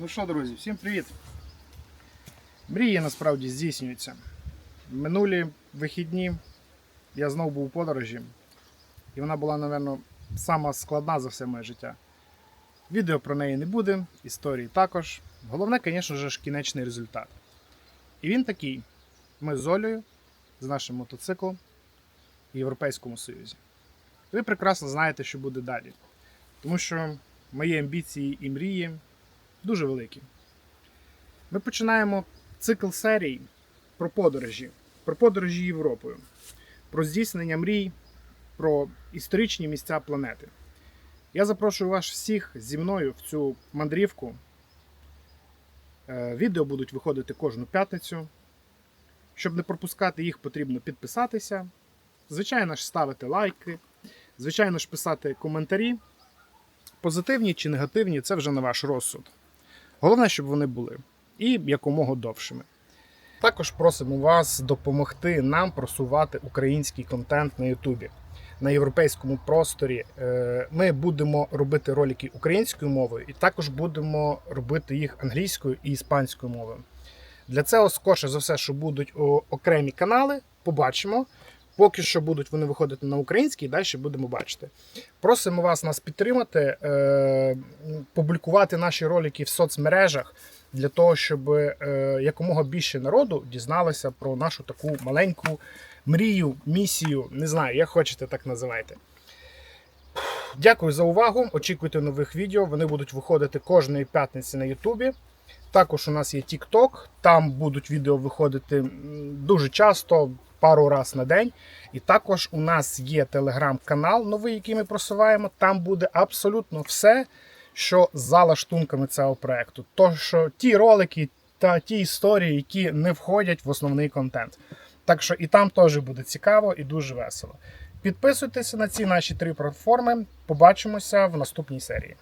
Ну що, друзі, всім привіт! Мрії насправді здійснюються. Минулі вихідні я знову був у подорожі, і вона була, напевно, сама складна за все моє життя. Відео про неї не буде, історії також. Головне, звісно ж, кінечний результат. І він такий: ми з Олею, з нашим мотоциклом в Європейському Союзі. Ви прекрасно знаєте, що буде далі. Тому що мої амбіції і мрії дуже великі. Ми починаємо цикл серій про подорожі, про подорожі Європою, про здійснення мрій, про історичні місця планети. Я запрошую вас всіх зі мною в цю мандрівку. Е, Відео будуть виходити кожну п'ятницю. Щоб не пропускати їх, потрібно підписатися. Звичайно ж, ставити лайки, звичайно ж, писати коментарі. Позитивні чи негативні це вже на ваш розсуд. Головне, щоб вони були і якомога довшими. Також просимо вас допомогти нам просувати український контент на Ютубі. На європейському просторі Е, ми будемо робити ролики українською мовою, і також будемо робити їх англійською і іспанською мовою. Для цього, скорше за все, що будуть окремі канали, побачимо. Поки що будуть вони виходити на український, далі будемо бачити. Просимо вас нас підтримати, е, публікувати наші ролики в соцмережах для того, щоб е, якомога більше народу дізналося про нашу таку маленьку мрію, місію. Не знаю, як хочете, так називайте. Дякую за увагу. Очікуйте нових відео. Вони будуть виходити кожної п'ятниці на Ютубі. Також у нас є TikTok, там будуть відео виходити дуже часто, пару раз на день. І також у нас є телеграм-канал новий, який ми просуваємо. Там буде абсолютно все, що за лаштунками цього проекту. То, що ті ролики та ті історії, які не входять в основний контент. Так що і там теж буде цікаво і дуже весело. Підписуйтеся на ці наші три платформи. Побачимося в наступній серії.